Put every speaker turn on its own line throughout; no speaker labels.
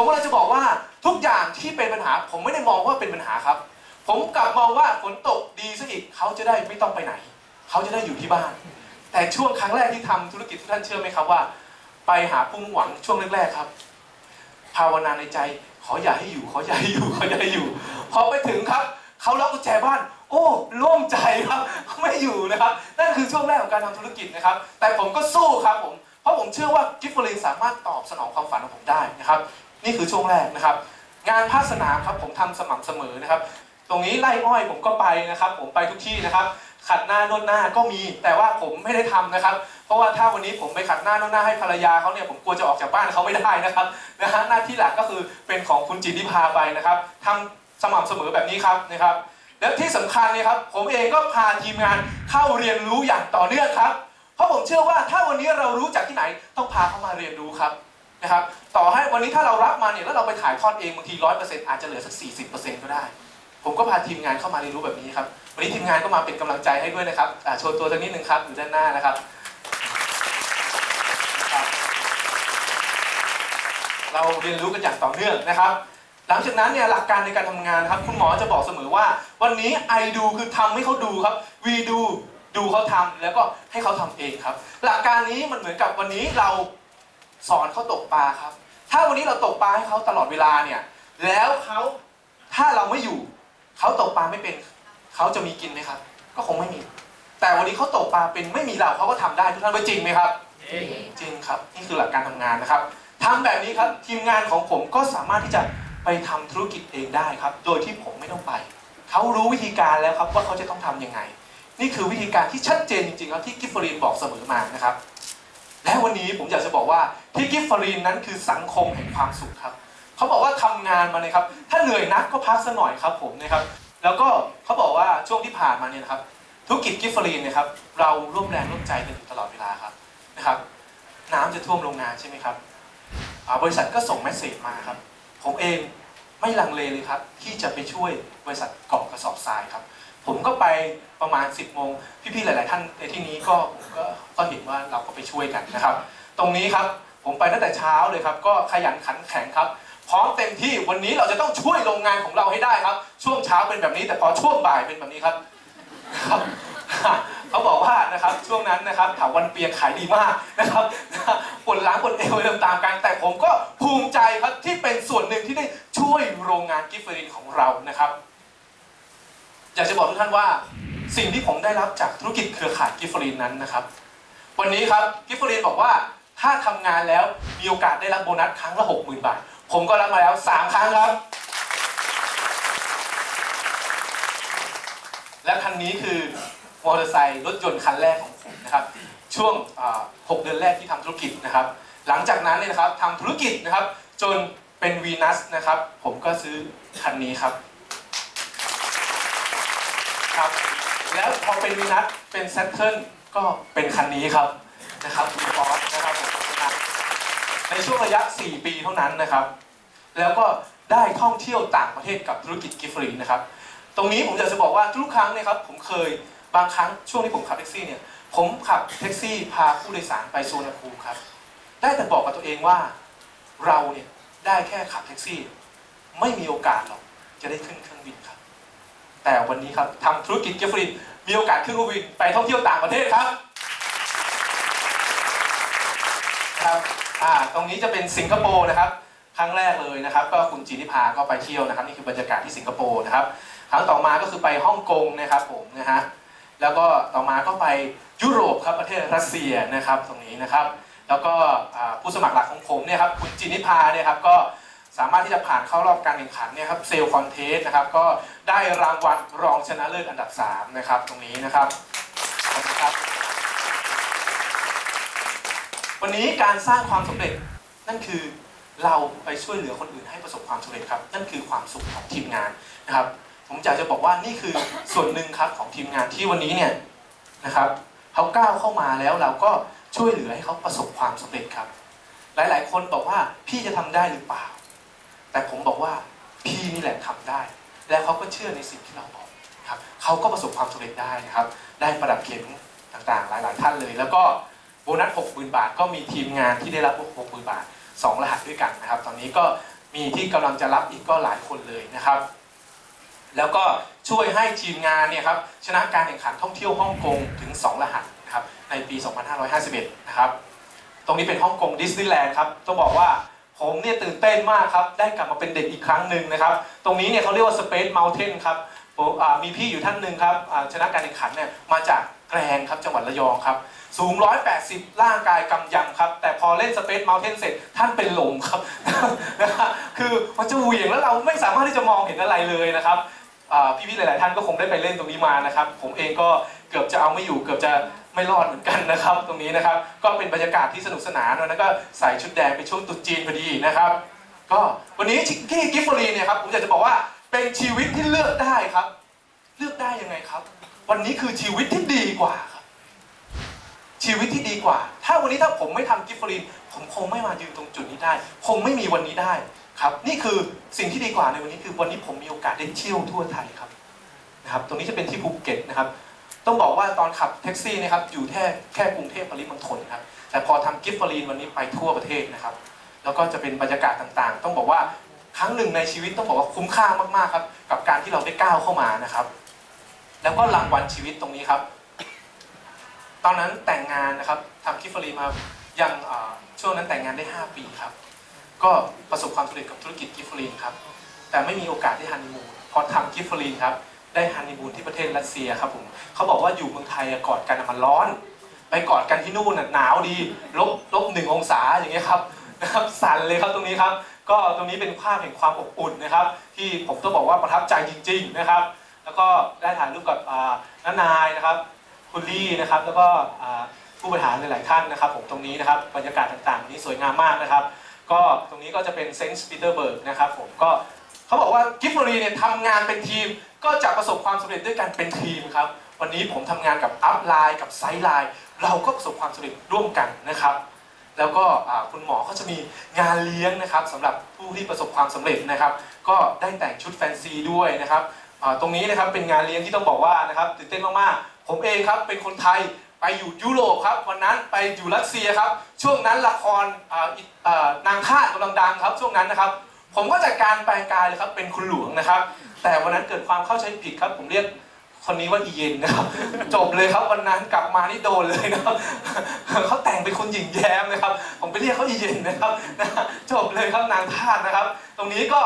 ผมก็เลยจะบอกว่าทุกอย่างที่เป็นปัญหา ผมไม่ได้มองว่าเป็นปัญหาครับ ผมกลับมองว่าฝนตกดีซะอีกเขาจะได้ไม่ต้องไปไหน เขาจะได้อยู่ที่บ้าน แต่ช่วงครั้งแรกที่ทำธุรกิจทุกท่านเชื่อไหมครับว่า ไปหาพุ่งหวังช่วงแรกๆครับ ภาวนาในใจขออย่าให้อยู่ขออย่าให้อยู่ขออย่าให้อยู่ พอไปถึงครับเขาล็อกกุญแจบ้าน โอ้โล่งใจครับไม่อยู่นะครับนั่นคือช่วงแรกของการทำธุรกิจนะครับ แต่ผมก็สู้ครับผมเพราะผมเชื่อว่ากิฟฟลินสามารถตอบสนองความฝันของผมได้นะครับ นี่คือช่วงแรกนะครับ งานภาคสนามครับผมทำสม่ำเสมอนะครับ ตรงนี้ไล่อ้อยผมก็ไปนะครับ ผมไปทุกที่นะครับ ขัดหน้านวดหน้าก็มีแต่ว่าผมไม่ได้ทำนะครับ เพราะว่าถ้าวันนี้ผมไปขัดหน้านวดหน้าให้ภรรยาเขาเนี่ยผมกลัวจะออกจากบ้านเขาไม่ได้นะครับนะฮะหน้าที่หลักก็คือเป็นของคุณจิตติพาไปนะครับทำสม่ำเสมอแบบนี้ครับนะครับ แล้วที่สำคัญเนี่ยครับ ผมเองก็พาทีมงานเข้าเรียนรู้อย่างต่อเนื่องครับ เพราะผมเชื่อว่าถ้าวันนี้เรารู้จากที่ไหนต้องพาเขามาเรียนรู้ครับ นะครับต่อให้วันนี้ถ้าเรารับมาเนี่ยแล้วเราไปถ่ายทอดเองบางทีร้อยเปอร์เซ็นต์อาจจะเหลือสักสี่สิบเปอร์เซ็นต์ก็ได้ ผมก็พาทีมงานเข้ามาเรียนรู้แบบนี้ครับวันนี้ทีมงานก็มาเป็นกำลังใจให้ด้วยนะครับอาโชว์ตัวสักนิดหนึ่งครับอยู่ด้านหน้านะครับ เราเรียนรู้กันอย่างต่อเนื่องนะครับหลังจากนั้นเนี่ยหลักการในการทำงานนะครับคุณหมอจะบอกเสมอว่า วันนี้ I do คือทำให้เขาดูครับ we do ดูเขาทำแล้วก็ให้เขาทำเองครับ หลักการนี้มันเหมือนกับวันนี้เรา สอนเขาตกปลาครับ ถ้าวันนี้เราตกปลาให้เขาตลอดเวลาเนี่ย แล้วเขาถ้าเราไม่อยู่ เขาตกปลาไม่เป็น เขาจะมีกินไหมครับ ก็คงไม่มี แต่วันนี้เขาตกปลาเป็นไม่มีเราเขาก็ทำได้ทุกท่านว่าจริงไหมครับจริงครับนี่คือหลักการทำงานนะครับทำแบบนี้ครับทีมงานของผมก็สามารถที่จะไปทำธุรกิจเองได้ครับ โดยที่ผมไม่ต้องไป เขารู้วิธีการแล้วครับว่าเขาจะต้องทำยังไง นี่คือวิธีการที่ชัดเจนจริงๆครับที่กิฟฟรีนบอกเสมอมานะครับ และวันนี้ผมอยากจะบอกว่าที่กิฟฟารีนนั้นคือสังคมแห่งความสุขครับเขาบอกว่าทำงานมาเลยครับ ถ้าเหนื่อยนักก็พักสักหน่อยครับผมนะครับ แล้วก็เขาบอกว่าช่วงที่ผ่านมาเนี่ยนะครับธุรกิจกิฟฟารีนเนะครับ เราร่วมแรงร่วมใจกันอยู่ตลอดเวลาครับนะครับ น้ำจะท่วมโรงงานใช่ไหมครับบริษัทก็ส่งเมสเซจมาครับ ผมเองไม่ลังเลเลยครับ ที่จะไปช่วยบริษัทเกาะกระสอบทรายครับ ผมก็ไปประมาณ 10โมงพี่ๆหลาย ๆ ท่านในที่นี้ก็ก็ก็เห็นว่าเราก็ไปช่วยกันนะครับ ตรงนี้ครับผมไปตั้งแต่เช้าเลยครับ ก็ขยันขันแข็งครับ พร้อมเต็มที่วันนี้เราจะต้องช่วยโรงงานของเราให้ได้ครับ ช่วงเช้าเป็นแบบนี้แต่พอช่วงบ่ายเป็นแบบนี้ครับครับเขาบอกว่านะครับช่วงนั้นนะครับถาวันเปียกขายดีมากนะครับปวดล้างปวดเอวตามๆกัน แต่ผมก็ภูมิใจครับที่เป็นส่วนหนึ่งที่ได้ช่วยโรงงานกิฟเฟอรินของเรานะครับ อยากจะบอกทุกท่านว่า สิ่งที่ผมได้รับจากธุรกิจเครือข่ายกิฟฟอรินนั้นนะครับ วันนี้ครับกิฟฟอรินบอกว่าถ้าทำงานแล้วมีโอกาสได้รับโบนัสครั้งละหกหมื่นบาท ผมก็รับมาแล้วสามครั้งครับ และคันนี้คือมอเตอร์ไซค์รถยนต์คันแรกของผมนะครับ ช่วงหกเดือนแรกที่ทำธุรกิจนะครับ หลังจากนั้นเนี่ยนะครับทำธุรกิจนะครับ จนเป็นวีนัสนะครับ ผมก็ซื้อคันนี้ครับ แล้วพอเป็นวีนัสเป็นแซ t เทิลก็เป็นคันนี้ครับนะครับคุณฟอสนะครับผมนะครับในช่วงระยะ 4 ปีเท่านั้นนะครับ แล้วก็ได้ท่องเที่ยวต่างประเทศกับธุรกิจกิฟรีนะครับ ตรงนี้ผมอยากจะบอกว่าทุกครั้งเนี่ยครับผมเคยบางครั้งช่วงที่ผมขับแท็กซี่เนี่ยผมขับแท็กซี่พาผู้โดยสารไปสุวรรณภูมิครับ ได้แต่บอกกับตัวเองว่าเราเนี่ยได้แค่ขับแท็กซี่ ไม่มีโอกาสหรอกจะได้ขึ้นเครื่องบินครับ แต่วันนี้ครับทำธุรกิจเกฟริน มีโอกาสขึ้นเครื่องบินไปท่องเที่ยวต่างประเทศครับครับอ่าตรงนี้จะเป็นสิงคโปร์นะครับ ครั้งแรกเลยนะครับ ก็คุณจีนิพาก็ไปเที่ยวนะครับ นี่คือบรรยากาศที่สิงคโปร์นะครับ ครั้งต่อมาก็คือไปฮ่องกงนะครับผมนะฮะแล้วก็ต่อมาก็ไปยุโรปครับประเทศรัสเซียนะครับตรงนี้นะครับ แล้วก็ผู้สมัครหลักของผมเนี่ยครับคุณจินิพาเนี่ยครับก็ สามารถที่จะผ่านเข้ารอบการแข่งขันเนี่ยครับเซลคอนเทสนะครับก็ได้รางวัลรองชนะเลิศอันดับ 3 นะครับ ตรงนี้นะครับขอบคุณครับ วันนี้การสร้างความสำเร็จนั่นคือเราไปช่วยเหลือคนอื่นให้ประสบความสำเร็จครับ นั่นคือความสุขของทีมงานนะครับ ผมอยากจะบอกว่านี่คือส่วนหนึ่งครับของทีมงานที่วันนี้เนี่ยนะครับเขาก้าวเข้ามาแล้วเราก็ช่วยเหลือให้เขาประสบความสำเร็จครับ หลาย ๆ คนบอกว่าพี่จะทำได้หรือเปล่า แต่ผมบอกว่าพี่นี่แหละทำได้ แล้วเขาก็เชื่อในสิ่งที่เราบอกครับเขาก็ประสบความสำเร็จได้นะครับ ได้ประดับเข็มต่างๆ หลายๆ ท่านเลย แล้วก็โบนัส 60,000 บาท ก็มีทีมงานที่ได้รับ 60,000 บาท 2 รหัสด้วยกันนะครับ ตอนนี้ก็มีที่กำลังจะรับอีกก็หลายคนเลยนะครับ แล้วก็ช่วยให้ทีมงานเนี่ยครับชนะการแข่งขันท่องเที่ยวฮ่องกงถึง 2 รหัสนะครับในปี 2551 นะครับ ตรงนี้เป็นฮ่องกงดิสนีย์แลนด์ครับต้องบอกว่า ผมเนี่ยตื่นเต้นมากครับ ได้กลับมาเป็นเด็กอีกครั้งหนึ่งนะครับ ตรงนี้เนี่ยเขาเรียกว่า Space Mountain ครับผมมีพี่อยู่ท่านหนึ่งครับชนะการแข่งขันเนี่ยมาจากแกลงครับจังหวัดระยองครับ สูง 180 ร่างกายกำยำครับ แต่พอเล่น Space Mountain เสร็จท่านเป็นลมครับนะคือมันจะเหวี่ยงแล้วเราไม่สามารถที่จะมองเห็นอะไรเลยนะครับพี่ๆหลาย ๆ ท่านก็คงได้ไปเล่นตรงนี้มานะครับ ผมเองก็ เกือบจะเอาไม่อยู่เกือบจะไม่รอดเหมือนกันนะครับ ตรงนี้นะครับ ก็เป็นบรรยากาศที่สนุกสนานแล้วก็ใส่ชุดแดงเป็นช่วงตรุษจีนพอดีนะครับ ก็วันนี้ชิคกี้กิฟฟรีเนี่ยครับผมอยากจะบอกว่าเป็นชีวิตที่เลือกได้ครับ เลือกได้ยังไงครับ วันนี้คือชีวิตที่ดีกว่าครับ ชีวิตที่ดีกว่า ถ้าวันนี้ถ้าผมไม่ทำกิฟฟอรีนผมคงไม่มายืนตรงจุดนี้ได้ คงไม่มีวันนี้ได้ครับนี่คือสิ่งที่ดีกว่าในวันนี้คือวันนี้ผมมีโอกาสได้เที่ยวทั่วไทยครับนะครับ ตรงนี้จะเป็นที่ภูเก็ตนะครับ ต้องบอกว่าตอนขับแท็กซี่นะครับอยู่แค่แค่กรุงเทพปริมณฑลครับแต่พอทำกิฟฟรีนวันนี้ไปทั่วประเทศนะครับ แล้วก็จะเป็นบรรยากาศต่างๆ ต้องบอกว่าครั้งหนึ่งในชีวิตต้องบอกว่าคุ้มค่ามากๆครับ กับการที่เราได้ก้าวเข้ามานะครับ แล้วก็รางวัลชีวิตตรงนี้ครับ ตอนนั้นแต่งงานนะครับทำกิฟฟรีมายังช่วงนั้นแต่งงานได้ 5 ปีครับ ก็ประสบความสำเร็จกับธุรกิจกิฟฟรีนครับแต่ไม่มีโอกาสได้ฮันนีมูนพอทำกิฟฟรีนครับ ได้ฮันนีมูนที่ประเทศรัสเซียครับผมเขาบอกว่าอยู่เมืองไทยอะกอดกันอะมันร้อน ไปกอดกันที่นู่นน่ะหนาวดีลบลบหนึ่งองศาอย่างเงี้ยครับนะครับสั่นเลยครับตรงนี้ครับ ก็ตรงนี้เป็นภาพแห่งความอบอุ่นนะครับ ที่ผมต้องบอกว่าประทับใจจริง ๆนะครับ แล้วก็ได้ถ่ายรูปกับน้านายนะครับ คุณลี่นะครับ แล้วก็ผู้บริหารหลายๆท่านนะครับ ผมตรงนี้นะครับบรรยากาศต่างๆ นี้สวยงามมากนะครับ ก็ตรงนี้ก็จะเป็นเซนต์ปีเตอร์เบิร์กนะครับ ผมก็เขาบอกว่ากิฟฟรีเนี่ยทำงานเป็นทีม ก็จะประสบความสำเร็จด้วยกันเป็นทีมครับ วันนี้ผมทำงานกับอัพไลน์กับไซด์ไลน์เราก็ประสบความสำเร็จร่วมกันนะครับ แล้วก็คุณหมอก็จะมีงานเลี้ยงนะครับสำหรับผู้ที่ประสบความสำเร็จนะครับ ก็ได้แต่งชุดแฟนซีด้วยนะครับตรงนี้นะครับเป็นงานเลี้ยงที่ต้องบอกว่านะครับตื่นเต้นมากๆ ผมเองครับเป็นคนไทยไปอยู่ยุโรปครับวันนั้นไปอยู่รัสเซียครับ ช่วงนั้นละครนางทาสกำลังดังครับช่วงนั้นนะครับ ผมก็จัดการแปลงกายเลยครับเป็นคุณหลวงนะครับ แต่วันนั้นเกิดความเข้าใจผิดครับ ผมเรียกคนนี้ว่าอีเย็นนะครับ จบเลยครับวันนั้นกลับมานี่โดนเลยนะครับเขาแต่งเป็นคนหญิงแย้มนะครับ ผมไปเรียกเขาอีเย็นนะครับจบเลยครับนางทาสนะครับ ตรงนี้ก็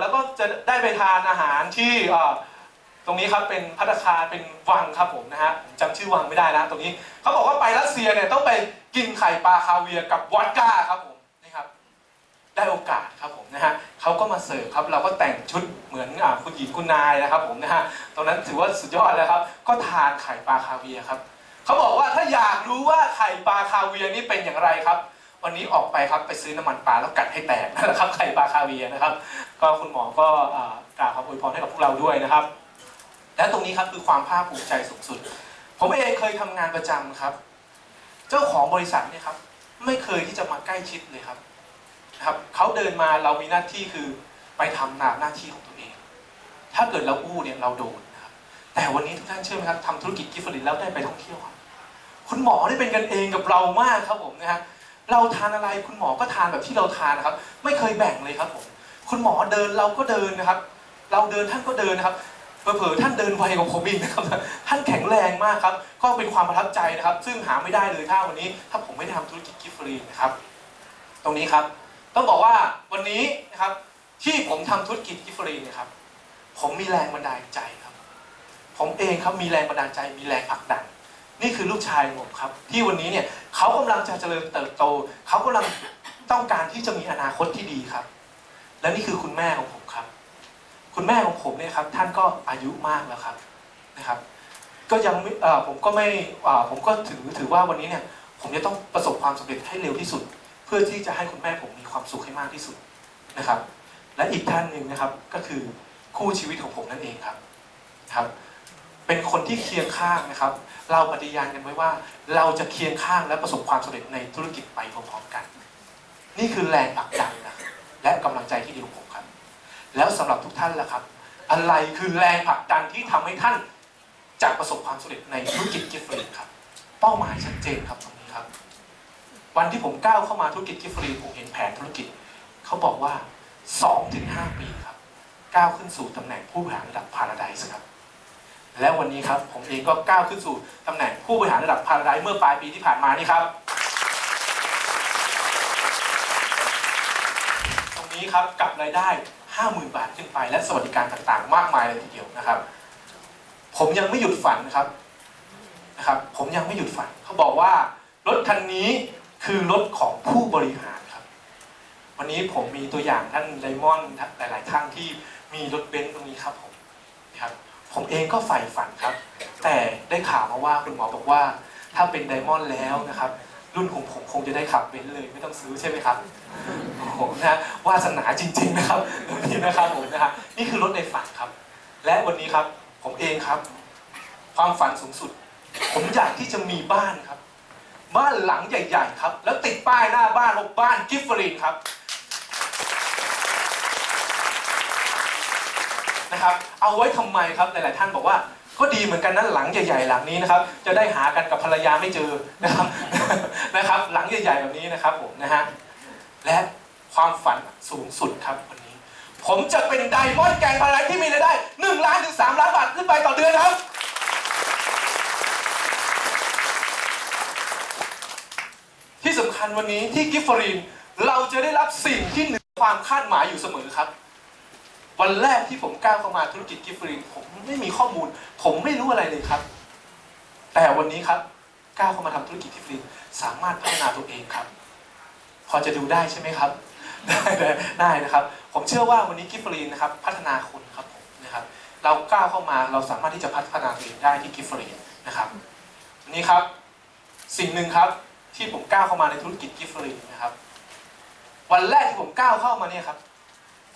แล้วก็จะได้ไปทานอาหารที่ตรงนี้ครับเป็นพัตคาเป็นวังครับผมนะฮะจำชื่อวังไม่ได้นะตรงนี้เขาบอกว่าไปรัสเซียเนี่ยต้องไปกินไข่ปลาคาเวียกับวอดก้าครับผมนี่ครับ ได้โอกาสครับผมนะฮะ เขาก็มาเสิร์ฟครับ เราก็แต่งชุดเหมือนอคุณหญิงคุณนายนะครับผมนะฮะตรงนั้นถือว่าสุดยอดแล้วครับ ก็ทานไข่ปลาคาเวียครับเขาบอกว่าถ้าอยากรู้ว่าไข่ปลาคาเวียนี่เป็นอย่างไรครับวันนี้ออกไปครับไปซื้อน้ำมันปลาแล้วกัดให้แตกนะครับไข่ปลาคาเวียนะครับ ก็คุณหมอก็กล่าวคำอวยพรให้กับพวกเราด้วยนะครับ และตรงนี้ครับคือความภาคภูมิใจสูงสุด ผมเองเคยทำงานประจำครับ เจ้าของบริษัทเนี่ยครับ ไม่เคยที่จะมาใกล้ชิดเลยครับ นะครับเขาเดินมาเรามีหน้าที่คือไปทำหน้าหน้าที่ของตัวเอง ถ้าเกิดเราอู้เนี่ยเราโดนนะครับแต่วันนี้ทุกท่านเชื่อไหมครับทำธุรกิจกิฟต์ฟรีแล้วได้ไปท่องเที่ยวครับคุณหมอได้เป็นกันเองกับเรามากครับผมนะฮะเราทานอะไรคุณหมอก็ทานแบบที่เราทานนะครับ ไม่เคยแบ่งเลยครับผมคุณหมอเดินเราก็เดินนะครับ เราเดินท่านก็เดินนะครับเผลอๆท่านเดินไวกว่าผมอีกนะครับ ท่านแข็งแรงมากครับ ก็เป็นความประทับใจนะครับ ซึ่งหาไม่ได้เลยถ้าวันนี้ ถ้าผมไม่ได้ทำธุรกิจกิฟต์ฟรีนะครับ ตรงนี้ครับ ต้องบอกว่าวันนี้นะครับที่ผมทำธุรกิจกิฟต์ฟรีเนะครับ ผมมีแรงบันดาลใจครับ ผมเองครับมีแรงบันดาลใจ มีแรงผลักดันนี่คือลูกชายผมครับ ที่วันนี้เนี่ยเขากำลังจะเจริญเติบโต เขากำลังต้องการที่จะมีอนาคตที่ดีครับ และนี่คือคุณแม่ของผมครับ คุณแม่ของผมเนี่ยครับท่านก็อายุมากแล้วครับนะครับ ก็ยังผมก็ไม่ผมก็ถือถือว่าวันนี้เนี่ย ผมจะต้องประสบความสำเร็จให้เร็วที่สุด เพื่อที่จะให้คุณแม่ผมมีความสุขให้มากที่สุดนะครับ และอีกท่านหนึ่งนะครับก็คือคู่ชีวิตของผมนั่นเองครับครับเป็นคนที่เคียงข้างนะครับ เราปฏิญาณกันไว้ว่า เราจะเคียงข้างและประสบความสำเร็จในธุรกิจไปพร้อมๆกัน นี่คือแรงผลักดันนะและกำลังใจที่ดีของผมครับ แล้วสำหรับทุกท่านล่ะครับ อะไรคือแรงผลักดันที่ทำให้ท่านจะประสบความสำเร็จในธุรกิจกิฟต์ฟรีครับ เป้าหมายชัดเจนครับตรงนี้ครับ วันที่ผมก้าวเข้ามาธุรกิจกิฟฟรีผมเห็นแผนธุรกิจ เขาบอกว่า 2-5 ปีครับ ก้าวขึ้นสู่ตำแหน่งผู้บริหารระดับพาราไดส์ครับ และวันนี้ครับผมเองก็ก้าวขึ้นสู่ตำแหน่งผู้บริหารระดับพาราไดส์เมื่อปลายปีที่ผ่านมานี่ครับ ตรงนี้ครับกับรายได้ 50,000 บาทขึ้นไป และสวัสดิการต่างๆ มากมายเลยทีเดียวนะครับ ผมยังไม่หยุดฝันนะครับนะครับ ผมยังไม่หยุดฝันเขาบอกว่ารถคันนี้ คือรถของผู้บริหารครับ วันนี้ผมมีตัวอย่างท่านไดมอนด์หลาย ๆ ท่านที่มีรถเบนซ์ตรงนี้ครับผมนะครับ ผมเองก็ใฝ่ฝันครับ แต่ได้ข่าวมาว่าคุณหมอบอกว่า ถ้าเป็นไดมอนด์แล้วนะครับ รุ่นของผมคงจะได้ขับเบนซ์เลยไม่ต้องซื้อใช่ไหมครับผมนะวาสนาจริง ๆ นะครับตรงนี้นะครับผมนะฮะนี่คือรถในฝันครับ และวันนี้ครับผมเองครับ ความฝันสูงสุด ผมอยากที่จะมีบ้านครับ บ้านหลังใหญ่ ๆ ครับ แล้วติดป้ายหน้าบ้านว่าบ้านกิฟเฟอรีนครับนะครับ เอาไว้ทำไมครับหลายๆท่านบอกว่าก็ดีเหมือนกันนะหลังใหญ่ๆหลังนี้นะครับ จะได้หากันกับภรรยาไม่เจอนะครับนะครับ หลังใหญ่ๆแบบนี้นะครับผมนะฮะและความฝันสูงสุดครับวันนี้ ผมจะเป็นไดมอนด์แกงพาราที่มีรายได้1ล้านถึง3ล้านบาทขึ้นไปต่อเดือนครับ สำคัญวันนี้ที่กิฟฟรีนเราจะได้รับสิ่งที่เหนือความคาดหมายอยู่เสมอครับ วันแรกที่ผมก้าวเข้ามาธุรกิจกิฟฟรีนผมไม่มีข้อมูล ผมไม่รู้อะไรเลยครับ แต่วันนี้ครับก้าวเข้ามาทำธุรกิจกิฟฟรีนสามารถพัฒนาตัวเองครับ พอจะดูได้ใช่ไหมครับ ได้ได้ได้นะครับ ผมเชื่อว่าวันนี้กิฟฟรีนนะครับพัฒนาคนครับผมนะครับ เราก้าวเข้ามาเราสามารถที่จะพัฒนาตัวเองได้ที่กิฟฟรีนนะครับนนี้ครับ สิ่งหนึ่งครับ ที่ผมก้าวเข้ามาในธุรกิจกิฟฟรีนนะครับ วันแรกที่ผมก้าวเข้ามาเนี่ยครับ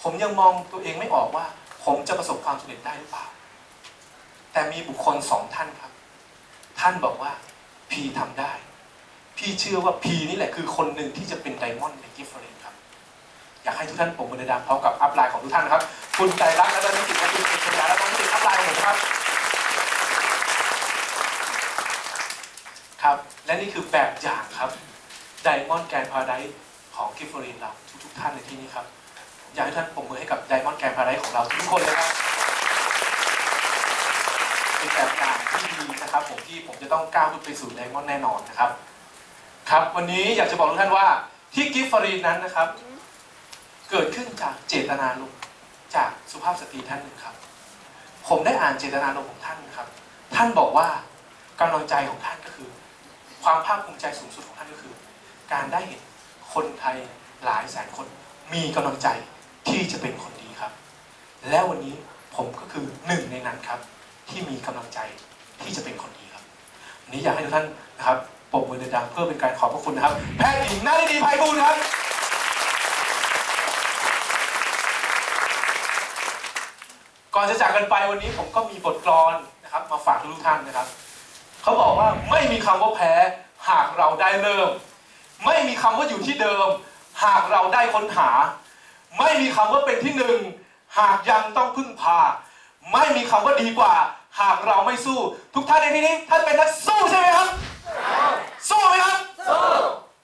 ผมยังมองตัวเองไม่ออกว่า ผมจะประสบความสำเร็จได้หรือเปล่า แต่มีบุคคลสองท่านครับ ท่านบอกว่าพีทำได้ พี่เชื่อว่าพีนี่แหละคือคนหนึ่งที่จะเป็นไดมอนด์ในกิฟต์รนครับ อยากให้ทุกท่านผมมือดังพร้อมกับอัพไลน์ของทุกท่านนะครับ คุณใจรักและดนิติและคุณเป็นปัญญาและต้องติดอัพไลน์ของผมครับ ครับ และนี่คือแบบอย่างครับไดมอนด์แกนพาราไดของกิฟต์เรนเราทุกๆท่านในที่นี้ครับ อยากให้ท่านปรบมือให้กับไดมอนด์แกนพาราไดของเราทุกคนเลยครับเป็นแบบอย่างที่ดีนะครับผมที่ผมจะต้องก้าวขึ้นไปสู่ไดมอนด์แน่นอนนะครับครับวันนี้อยากจะบอกทุกท่านว่าที่กิฟฟารีนนั้นนะครับ เกิดขึ้นจากเจตนาลมจากสุภาพสตรีท่านหนึ่งครับ ผมได้อ่านเจตนาลมของท่านนะครับ ท่านบอกว่ากำลังใจของท่าน ความภาคภูมิใจสูงสุดของท่านก็คือ การได้เห็นคนไทยหลายแสนคนมีกำลังใจที่จะเป็นคนดีครับ และวันนี้ผมก็คือหนึ่งในนั้นครับ ที่มีกำลังใจที่จะเป็นคนดีครับวันนี้อยากให้ทุกท่านนะครับปรบมือดังเพื่อเป็นการขอบพระคุณนะครับ แพทย์หญิงนารินีไพบูลครับก่อนจะจากกันไปวันนี้ผมก็มีบทกลอนนะครับ มาฝากทุกท่านนะครับ เขาบอกว่าไม่มีคำว่าแพ้ หากเราได้เริ่ม ไม่มีคำว่าอยู่ที่เดิม หากเราได้ค้นหา ไม่มีคำว่าเป็นที่หนึ่งหากยังต้องพึ่งพา ไม่มีคำว่าดีกว่า หากเราไม่สู้ ทุกท่านในที่นี้ท่านเป็นนักสู้ใช่ไหมครับ สู้ไหมครับสู้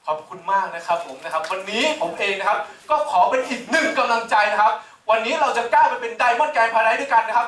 ขอบคุณมากนะครับผมนะครับ วันนี้ผมเองนะครับ ก็ขอเป็นอีกหนึ่งกำลังใจนะครับ วันนี้เราจะก้าวไปเป็นไดมอนด์แกรนพาราไดด้วยกันนะครับ